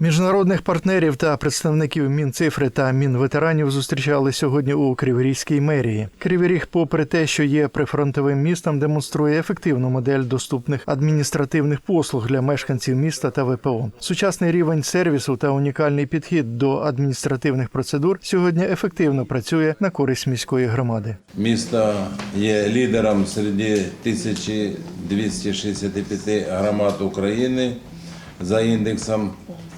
Міжнародних партнерів та представників Мінцифри та Мінветеранів зустрічали сьогодні у Криворізькій мерії. Кривий Ріг, попри те, що є прифронтовим містом, демонструє ефективну модель доступних адміністративних послуг для мешканців міста та ВПО. Сучасний рівень сервісу та унікальний підхід до адміністративних процедур сьогодні ефективно працює на користь міської громади. Місто є лідером серед 1265 громад України за індексом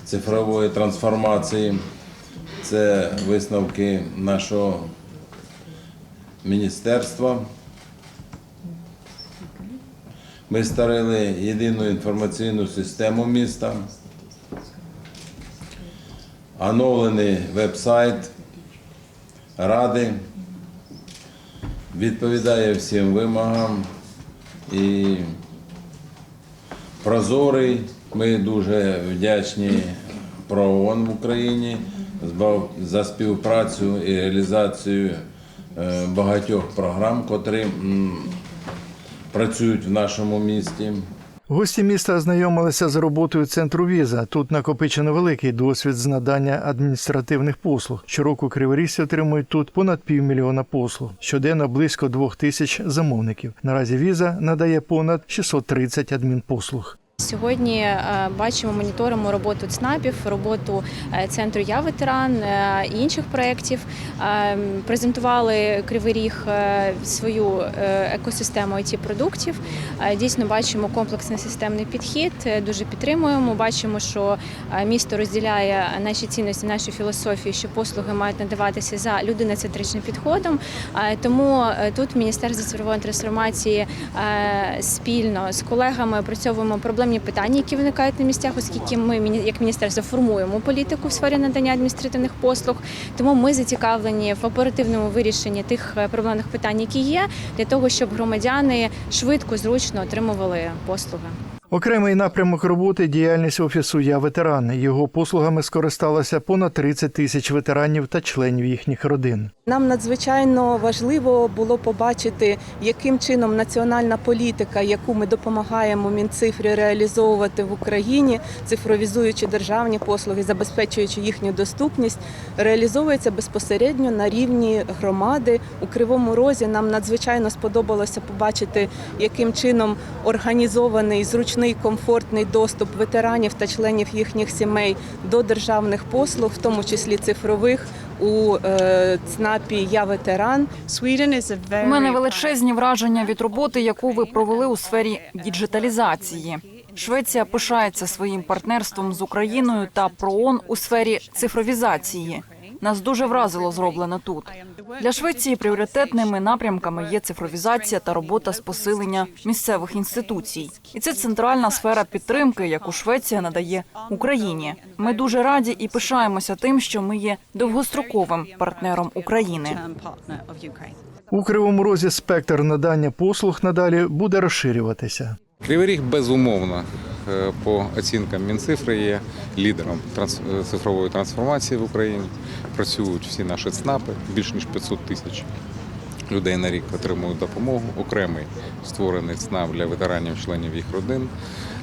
цифрової трансформації. Це висновки нашого міністерства. Ми створили єдину інформаційну систему міста, оновлений веб-сайт Ради відповідає всім вимогам і прозорий. Ми дуже вдячні ПРООН в Україні за співпрацю і реалізацію е, багатьох програм, котрі працюють в нашому місті. Гості міста ознайомилися з роботою центру віза. Тут накопичено великий досвід з надання адміністративних послуг. Щороку криворізці отримують тут понад півмільйона послуг. Щоденно близько двох тисяч замовників. Наразі віза надає понад 630 адмінпослуг. Сьогодні е, бачимо, моніторимо роботу ЦНАПів, роботу е, центру Я ветеран е, і інших проєктів. Презентували Кривий Ріг свою екосистему it продуктів. Дійсно бачимо комплексний системний підхід. Дуже підтримуємо. Бачимо, що місто розділяє наші цінності, нашу філософію, що послуги мають надаватися за людиноцентричним підходом. Тому тут Міністерство цифрової трансформації спільно з колегами опрацьовуємо проблемні питання, які виникають на місцях, оскільки ми як міністерство формуємо політику в сфері надання адміністративних послуг. Тому ми зацікавлені в оперативному вирішенні тих е, проблемних питань, які є, для того, щоб громадяни швидко, зручно отримували послуги. Окремий напрямок роботи діяльність офісу Я ветеран. Його послугами скористалося понад 30 тисяч ветеранів та членів їхніх родин. Нам надзвичайно важливо було побачити, яким чином національна політика, яку ми допомагаємо Мінцифрі реалізовувати в Україні, цифровізуючи державні послуги, забезпечуючи їхню доступність, реалізовується безпосередньо на рівні громади у Кривому Розі. Нам надзвичайно сподобалося побачити, яким чином організований зручний комфортний доступ ветеранів та членів їхніх сімей до державних послуг, в тому числі цифрових у е, ЦНАПі Я ветеран. У мене величезні враження від роботи, яку ви провели у сфері діджиталізації. Швеція пишається своїм партнерством з Україною та ПРООН у сфері цифровізації. Нас дуже вразило зроблено тут. Для Швеції пріоритетними напрямками є цифровізація та робота з посилення місцевих інституцій. І це центральна сфера підтримки, яку Швеція надає Україні. Ми дуже раді і пишаємося тим, що ми є довгостроковим партнером України. У кривому розі спектр надання послуг надалі буде розширюватися. Кривий Ріг, безумовно, по оцінкам Мінцифри є лідером е, цифрової трансформації в Україні. Працюють всі наші ЦНАПи, більш ніж 500 тисяч людей на рік отримують допомогу. Окремий створений ЦНАП для ветеранів, членів їх родин.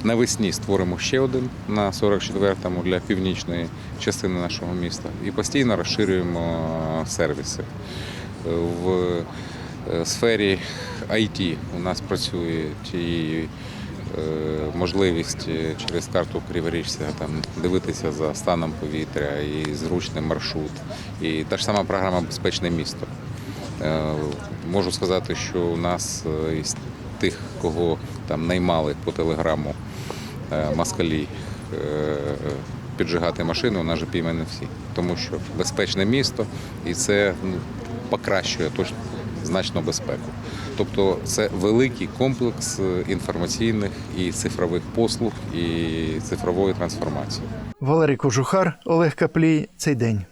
Навесні створимо ще один на 44-му для північної частини нашого міста і постійно розширюємо е, сервіси. Е, В е, сфері IT у нас е, можливість е, через карту Криворіжця там дивитися за станом повітря і зручний маршрут. І та ж сама програма Безпечне місто. Е, Можу сказати, що у нас е, із тих, кого там наймали по телеграму е, москалі е, піджигати машину, нас же піймані всі. Тому що безпечне місто і це ну, покращує точно значно безпеку. Тобто це великий комплекс е, інформаційних і цифрових послуг і цифрової трансформації. Валерій Кожухар, Олег Каплій. Цей день.